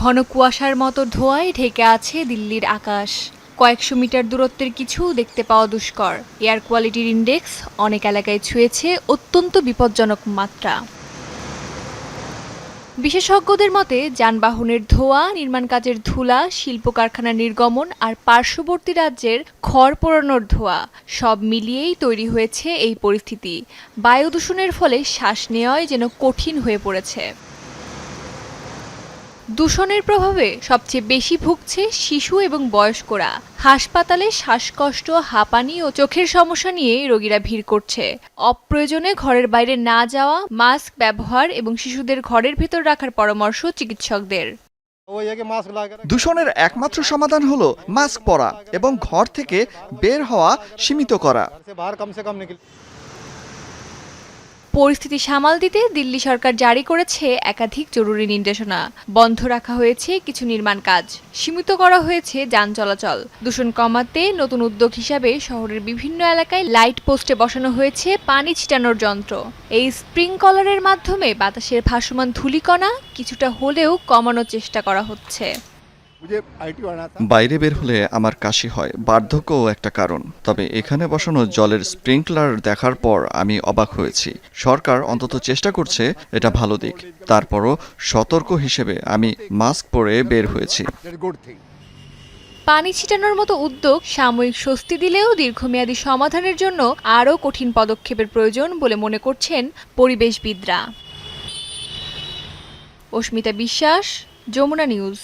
ঘন কুয়াশার মতো ধোঁয়ায় ঢেকে আছে দিল্লির আকাশ। কয়েকশো মিটার দূরত্বের কিছু দেখতে পাওয়া দুষ্কর। এয়ার কোয়ালিটির ইন্ডেক্স অনেক এলাকায় ছুঁয়েছে অত্যন্ত বিপজ্জনক মাত্রা। বিশেষজ্ঞদের মতে, যানবাহনের ধোঁয়া, নির্মাণ কাজের ধুলা শিল্প কারখানার নির্গমন আর পার্শ্ববর্তী রাজ্যের খড় পোড়ানোর ধোঁয়া, সব মিলিয়েই তৈরি হয়েছে এই পরিস্থিতি। বায়ু দূষণের ফলে শ্বাস নেওয়াই যেন কঠিন হয়ে পড়েছে। দূষণের প্রভাবে সবচেয়ে বেশি ভুগছে শিশু এবং বয়স্করা। হাসপাতালে শ্বাসকষ্ট, হাঁপানি ও চোখের সমস্যা নিয়ে রোগীরা ভিড় করছে। অপ্রয়োজনে ঘরের বাইরে না যাওয়া, মাস্ক ব্যবহার এবং শিশুদের ঘরের ভেতর রাখার পরামর্শ চিকিৎসকদের। দূষণের একমাত্র সমাধান হল মাস্ক পরা এবং ঘর থেকে বের হওয়া সীমিত করা। পরিস্থিতি সামাল দিতে দিল্লি সরকার জারি করেছে একাধিক জরুরি নির্দেশনা। বন্ধ রাখা হয়েছে কিছু নির্মাণ কাজ। সীমিত করা হয়েছে যান চলাচল। দূষণ কমাতে নতুন উদ্যোগ হিসাবে শহরের বিভিন্ন এলাকায় লাইট পোস্টে বসানো হয়েছে পানি ছিটানোর যন্ত্র। এই স্প্রিংকলারের মাধ্যমে বাতাসের ভাসমান ধূলিকণা কিছুটা হলেও কমানোর চেষ্টা করা হচ্ছে। বাইরে বের হলে আমার কাশি হয় বার্ধক্যও একটা কারণ। তবে এখানে বসানো জলের স্প্রিংকলার দেখার পর আমি অবাক হয়েছি। সরকার অন্তত চেষ্টা করছে এটা ভালো দিক। তারপরও সতর্ক হিসেবে আমি মাস্ক পরে বের হয়েছি। পানি ছিটানোর মতো উদ্যোগ সাময়িক স্বস্তি দিলেও দীর্ঘমেয়াদী সমাধানের জন্য আরও কঠিন পদক্ষেপের প্রয়োজন বলে মনে করছেন পরিবেশবিদরা। অস্মিতা বিশ্বাস যমুনা নিউজ।